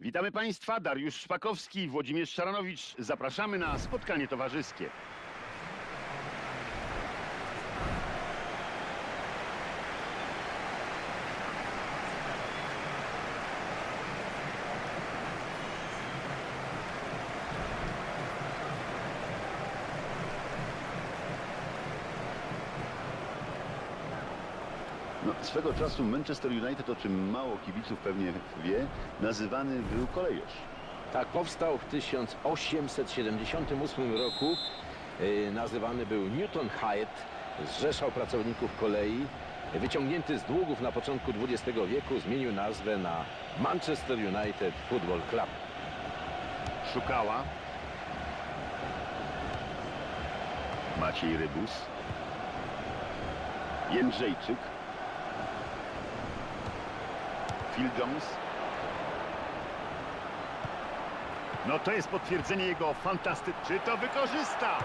Witamy Państwa, Dariusz Szpakowski Włodzimierz Szaranowicz. Zapraszamy na spotkanie towarzyskie. Swego czasu Manchester United, o czym mało kibiców pewnie wie, nazywany był kolejorz. Tak, powstał w 1878 roku. Yy, nazywany był Newton Hyatt. Zrzeszał pracowników kolei. Wyciągnięty z długów na początku XX wieku zmienił nazwę na Manchester United Football Club. Szukała. Maciej Rybus. Jędrzejczyk. Phil Jones. No to jest potwierdzenie jego fantasty... Czy to wykorzysta?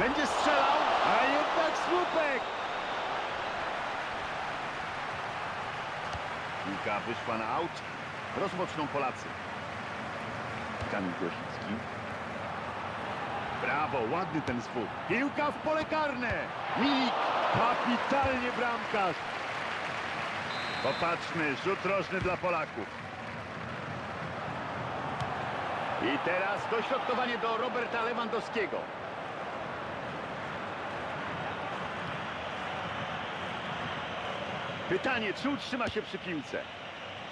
Będzie strzelał, a jednak słupek! Piłka wyszła na aut. Rozpoczną Polacy. Kamil Grosicki. Brawo, ładny ten zwód. Piłka w pole karne. Milik, kapitalnie bramkarz. Popatrzmy, rzut rożny dla Polaków. I teraz dośrodkowanie do Roberta Lewandowskiego. Pytanie, czy utrzyma się przy piłce?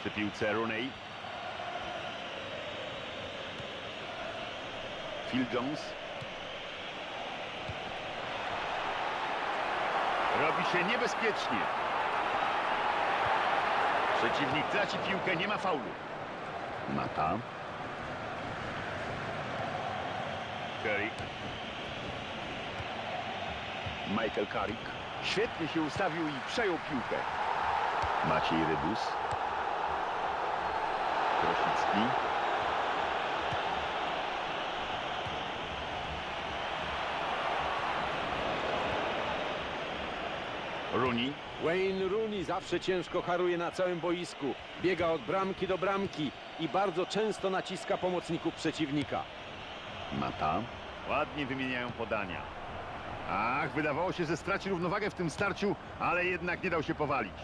Przy piłce Rooney. Phil Jones. Robi się niebezpiecznie. Przeciwnik traci piłkę, nie ma faulu. Mata. Carrick. Michael Carrick. Świetnie się ustawił i przejął piłkę. Maciej Rybus. Krosicki. Rooney. Wayne Rooney zawsze ciężko haruje na całym boisku. Biega od bramki do bramki i bardzo często naciska pomocników przeciwnika. Mata. Ładnie wymieniają podania. Ach, wydawało się, że straci równowagę w tym starciu, ale jednak nie dał się powalić.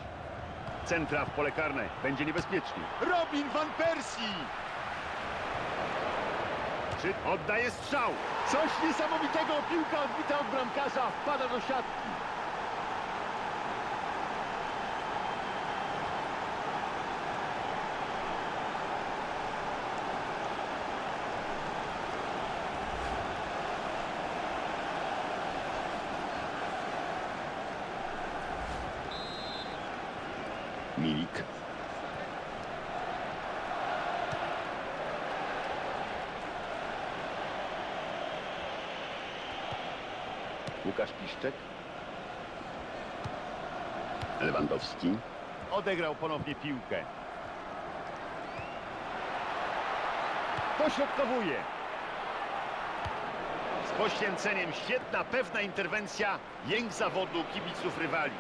Centra w pole karne. Będzie niebezpiecznie. Robin van Persie! Czy oddaje strzał? Coś niesamowitego. Piłka odbita od bramkarza. Wpada do siatki. Milik. Łukasz Piszczek. Lewandowski. Odegrał ponownie piłkę. Dośrodkowuje. Z poświęceniem świetna, pewna interwencja. Jęk zawodu kibiców rywali.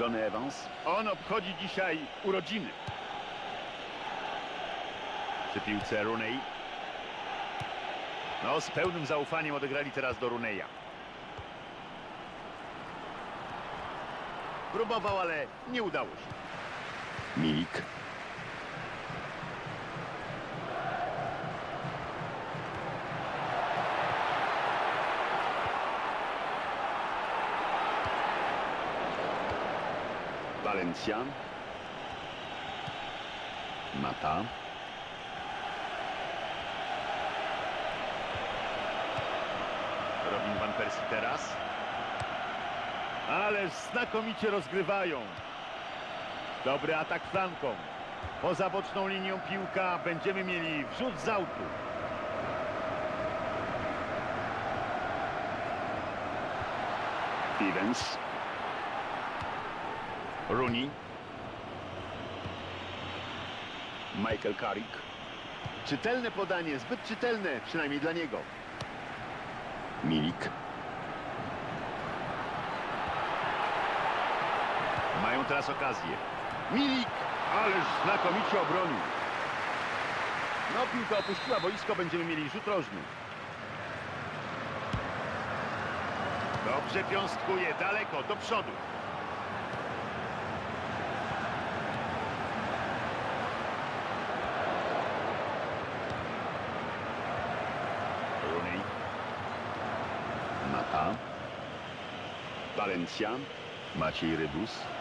John Evans. On obchodzi dzisiaj urodziny. Przy piłce Rooney. No, z pełnym zaufaniem odegrali teraz do Runeya. Próbował, ale nie udało się. Milik. Valencia. Mata. Robin Van Persie teraz. Ależ znakomicie rozgrywają. Dobry atak flanką. Poza boczną linią piłka będziemy mieli wrzut z autu. Stevens. Rooney. Michael Carrick. Czytelne podanie, zbyt czytelne, przynajmniej dla niego. Milik. Teraz okazję. Milik, ależ znakomicie obronił. No, piłka opuściła boisko, będziemy mieli rzut rożny. Dobrze piąstkuje, daleko, do przodu. Rooney. Mata. Valencia. Maciej Rybus.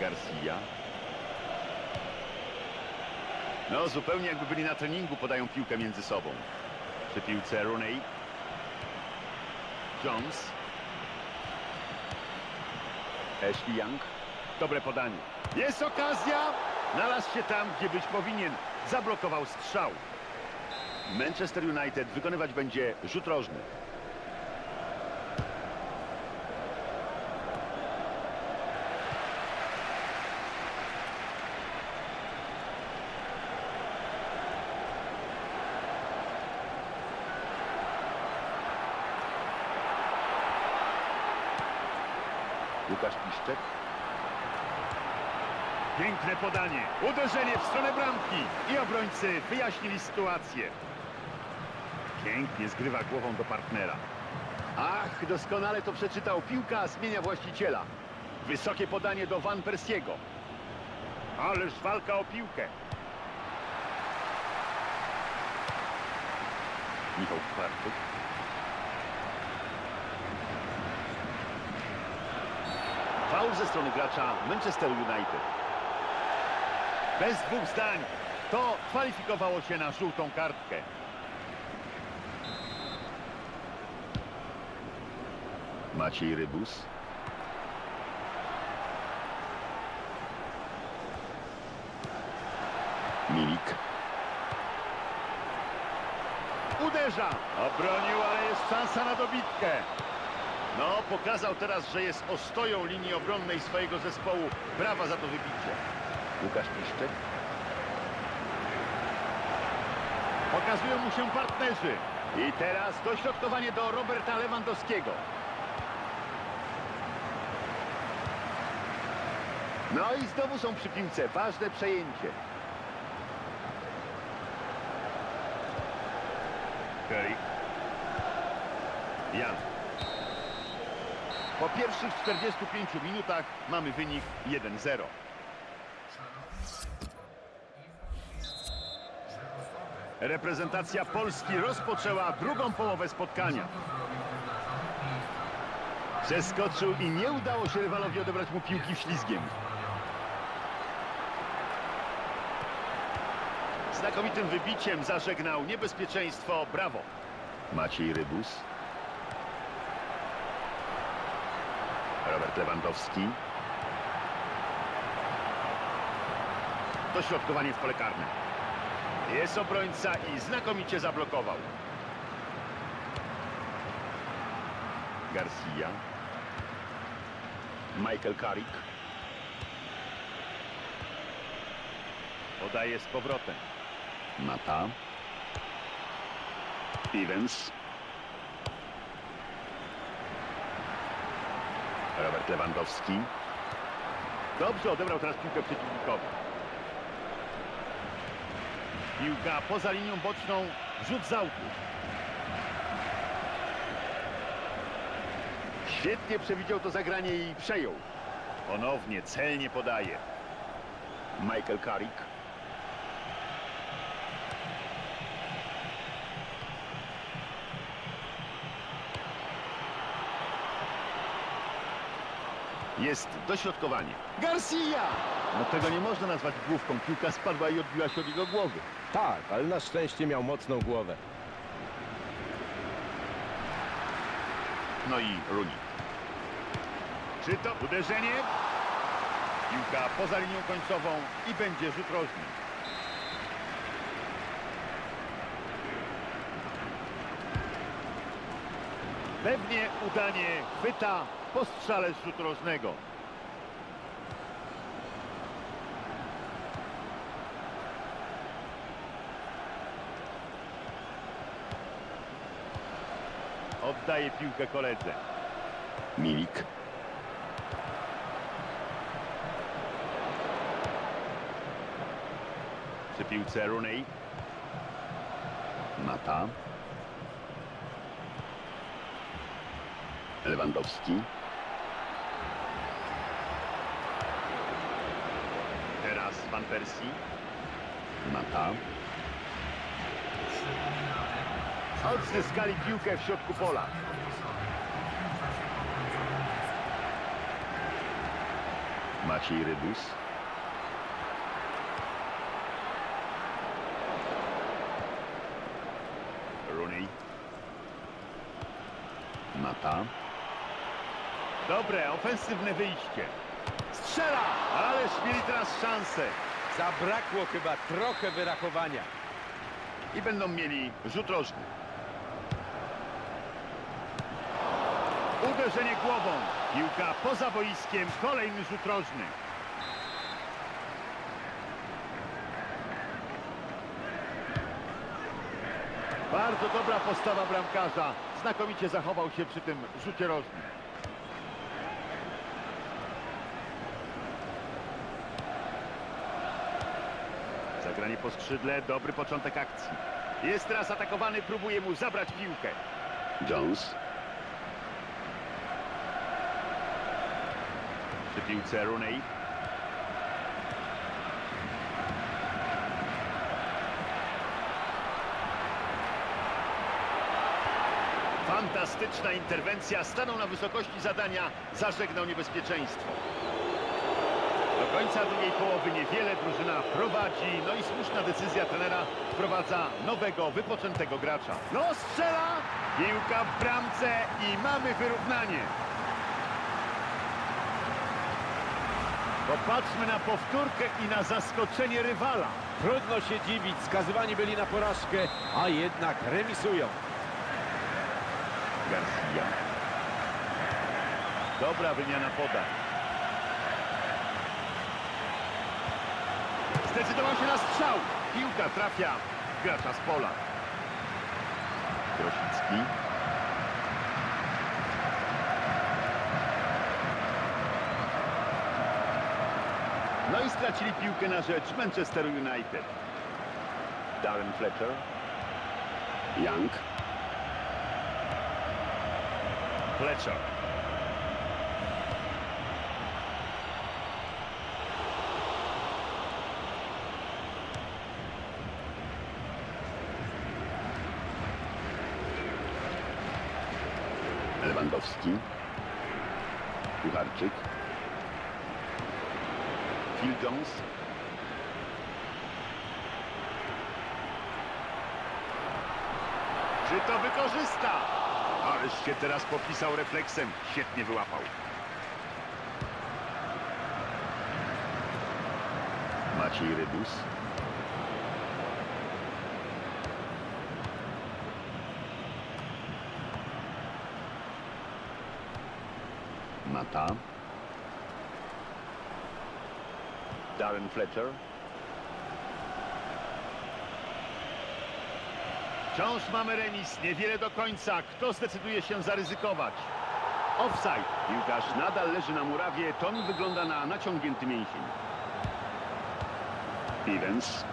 Garcia. No, zupełnie jakby byli na treningu, podają piłkę między sobą. Przy piłce Rooney. Jones. Ashley Young. Dobre podanie. Jest okazja! Znalazł się tam, gdzie być powinien. Zablokował strzał. Manchester United wykonywać będzie rzut rożny. Łukasz Piszczek. Piękne podanie. Uderzenie w stronę bramki. I obrońcy wyjaśnili sytuację. Pięknie zgrywa głową do partnera. Ach, doskonale to przeczytał. Piłka zmienia właściciela. Wysokie podanie do Van Persiego. Ależ walka o piłkę. Michał Kwartuk. Faul ze strony gracza Manchester United. Bez dwóch zdań. To kwalifikowało się na żółtą kartkę. Maciej Rybus. Milik. Uderza. Obronił, ale jest szansa na dobitkę. No, pokazał teraz, że jest ostoją linii obronnej swojego zespołu. Brawa za to wybicie. Łukasz Piszczek. Pokazują mu się partnerzy. I teraz dośrodkowanie do Roberta Lewandowskiego. No i znowu są przy piłce. Ważne przejęcie. Kerik. Jan. Po pierwszych 45 minutach mamy wynik 1-0. Reprezentacja Polski rozpoczęła drugą połowę spotkania. Przeskoczył i nie udało się rywalowi odebrać mu piłki ślizgiem. Znakomitym wybiciem zażegnał niebezpieczeństwo. Brawo. Maciej Rybus. Robert Lewandowski. Dośrodkowanie w pole karne. Jest obrońca i znakomicie zablokował. Garcia. Michael Carrick. Podaje z powrotem. Mata. Stevens. Robert Lewandowski. Dobrze odebrał teraz piłkę przeciwnikowi. Piłka poza linią boczną. Rzut z autu. Świetnie przewidział to zagranie i przejął. Ponownie celnie podaje. Michael Carrick. Jest dośrodkowanie. Garcia! No tego nie można nazwać główką. Piłka spadła i odbiła się od jego głowy. Tak, ale na szczęście miał mocną głowę. No i Rooney. Czy to uderzenie? Piłka poza linią końcową i będzie rzut rożny. Pewnie udanie chwyta po strzale z rzut rożnego. Oddaje piłkę koledze. Milik. Przy piłce Rooney. Mata. Lewandowski. Persie. Mata. Odzyskali piłkę w środku pola. Maciej Rybus. Rooney. Mata. Dobre, ofensywne wyjście. Strzela! Ależ mieli teraz szansę. Zabrakło chyba trochę wyrachowania. I będą mieli rzut rożny. Uderzenie głową. Piłka poza boiskiem. Kolejny rzut rożny. Bardzo dobra postawa bramkarza. Znakomicie zachował się przy tym rzucie rożnym. Zagranie po skrzydle, dobry początek akcji. Jest teraz atakowany, próbuje mu zabrać piłkę. Jones. Przy piłce Rooney. Fantastyczna interwencja, stanął na wysokości zadania, zażegnał niebezpieczeństwo. Do końca drugiej połowy niewiele drużyna prowadzi, no i słuszna decyzja trenera wprowadza nowego, wypoczętego gracza. No strzela, piłka w bramce i mamy wyrównanie. Popatrzmy na powtórkę i na zaskoczenie rywala. Trudno się dziwić, skazywani byli na porażkę, a jednak remisują. Garcia. Dobra wymiana podań. Zdecydował się na strzał. Piłka trafia w gracza z pola. Grosicki. No i stracili piłkę na rzecz Manchesteru United. Darren Fletcher. Young. Fletcher. Lewandowski. Kucharczyk. Phil Jones. Czy to wykorzysta? Ależ się teraz popisał refleksem. Świetnie wyłapał. Maciej Rybus. Mata. Darren Fletcher. Wciąż mamy remis, niewiele do końca. Kto zdecyduje się zaryzykować? Offside. Piłkarz nadal leży na murawie. To mi wygląda na naciągnięty mięsień. Stevens.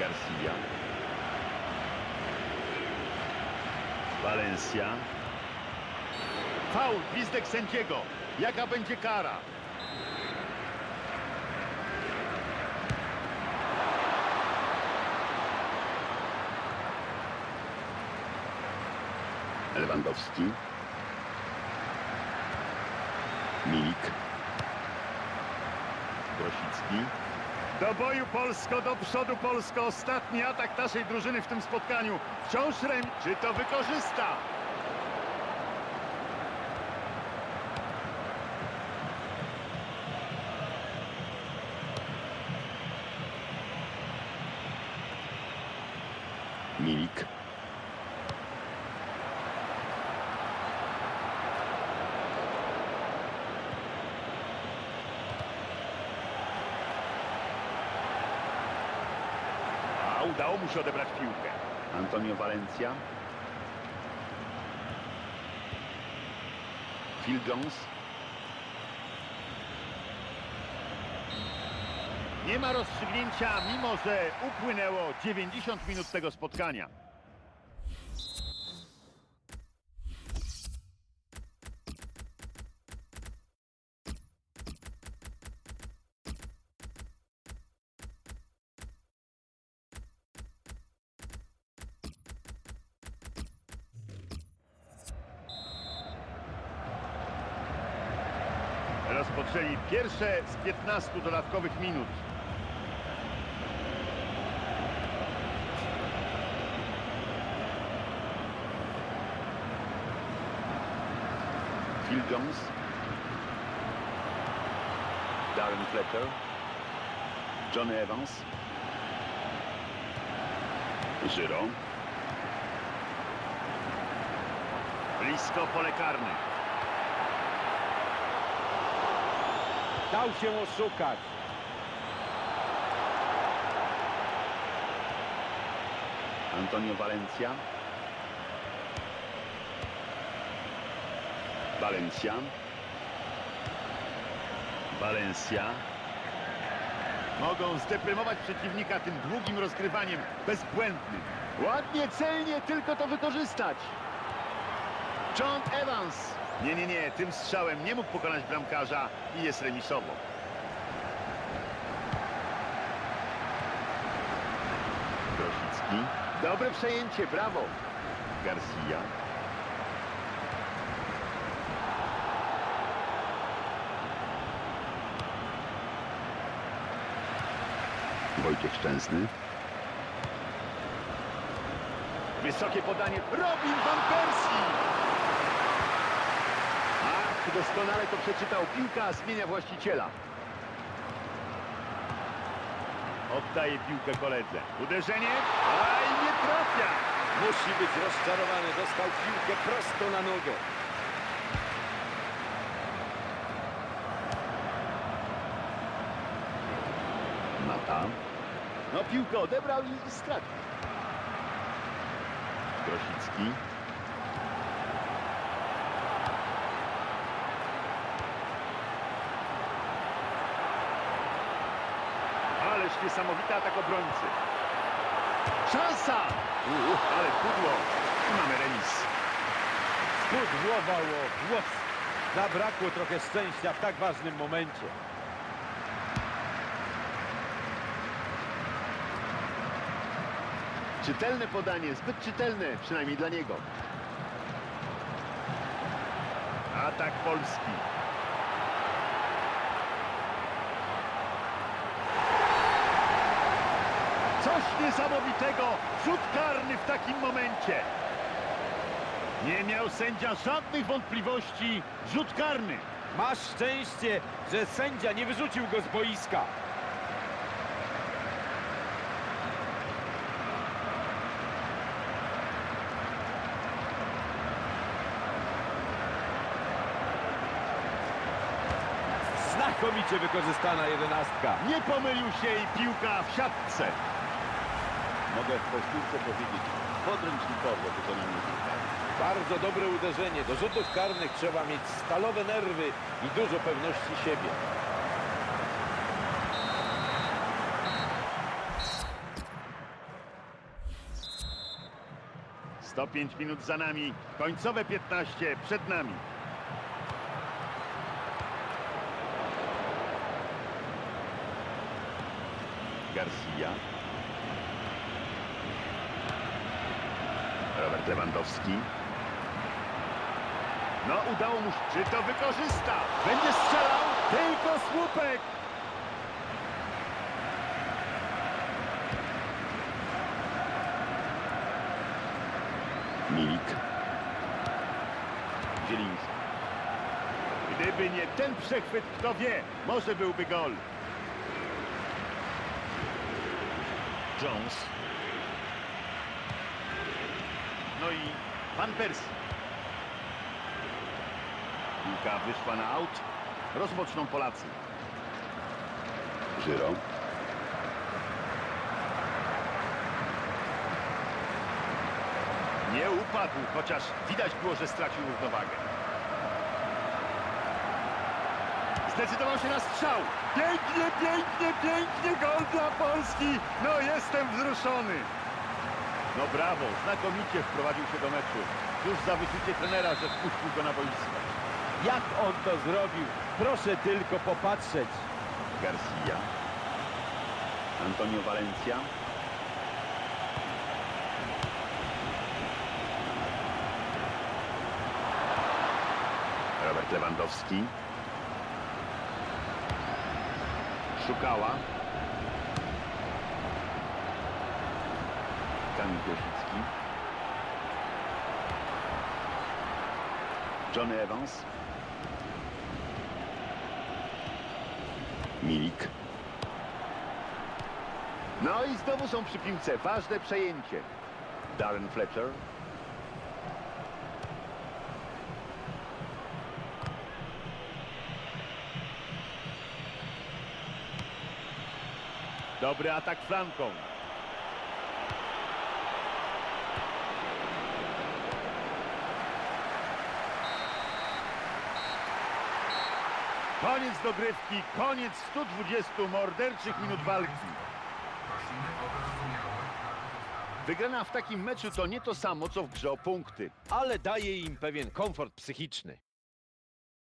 Garcia. Valencia. Faul, gwizdek sędziego. Jaka będzie kara? Lewandowski. Milik. Grosicki. Do boju Polsko, do przodu Polsko. Ostatni atak naszej drużyny w tym spotkaniu. Wciąż rem. Czy to wykorzysta? Milik. A udało mu się odebrać piłkę. Antonio Valencia. Phil Jones. Nie ma rozstrzygnięcia, mimo że upłynęło 90 minut tego spotkania. Rozpoczęli pierwsze z 15 dodatkowych minut. Phil Jones. Darren Fletcher. Johnny Evans. Żyro. Blisko pole karne. Dał się oszukać. Antonio Valencia. Valencia. Valencia. Mogą zdeprymować przeciwnika tym długim rozgrywaniem, bezbłędnym. Ładnie, celnie, tylko to wykorzystać. John Evans. Nie, nie, nie, tym strzałem nie mógł pokonać bramkarza i jest remisowo. Grosicki. Dobre przejęcie, brawo. Garcia. Wojciech Szczęsny. Wysokie podanie. Robin van Persie! Doskonale to przeczytał. Piłka zmienia właściciela. Oddaje piłkę koledze. Uderzenie. Aj, nie trafia. Musi być rozczarowany. Dostał piłkę prosto na nogę. Mata. No piłkę odebrał i stracił. Grosicki. Ależ niesamowity atak obrońcy. Szansa! Uuu, ale pudło. I mamy remis. Spudłował o włos. Zabrakło trochę szczęścia w tak ważnym momencie. Czytelne podanie, zbyt czytelne, przynajmniej dla niego. Atak Polski. Coś niesamowitego, rzut karny w takim momencie. Nie miał sędzia żadnych wątpliwości, rzut karny. Masz szczęście, że sędzia nie wyrzucił go z boiska. Znakomicie wykorzystana jedenastka. Nie pomylił się i piłka w siatce. Mogę w powtórce powiedzieć, podręcznikowo wykonanie piłka. Bardzo dobre uderzenie. Do rzutów karnych trzeba mieć stalowe nerwy i dużo pewności siebie. Sto pięć minut za nami, końcowe 15 przed nami. Garcia. Robert Lewandowski. No, udało mu się. Czy to wykorzysta? Będzie strzelał? Tylko słupek! Milik. Zieliński. Gdyby nie ten przechwyt, kto wie, może byłby gol. Jones. No i Van Persie. Piłka wyszła na aut. Rozpoczną Polacy. Żyro. Nie upadł, chociaż widać było, że stracił równowagę. Zdecydował się na strzał. Pięknie, pięknie, pięknie gol dla Polski. No jestem wzruszony. No brawo, znakomicie wprowadził się do meczu. Już za wyczucie trenera, że wpuścił go na boisko. Jak on to zrobił? Proszę tylko popatrzeć. Garcia. Antonio Valencia. Robert Lewandowski. Szukała. Kamil Piłsudski. Johnny Evans. Milik. No i znowu są przy piłce. Ważne przejęcie. Darren Fletcher. Dobry atak flanką. Koniec dogrywki, koniec 120 morderczych minut walki. Wygrana w takim meczu to nie to samo, co w grze o punkty. Ale daje im pewien komfort psychiczny.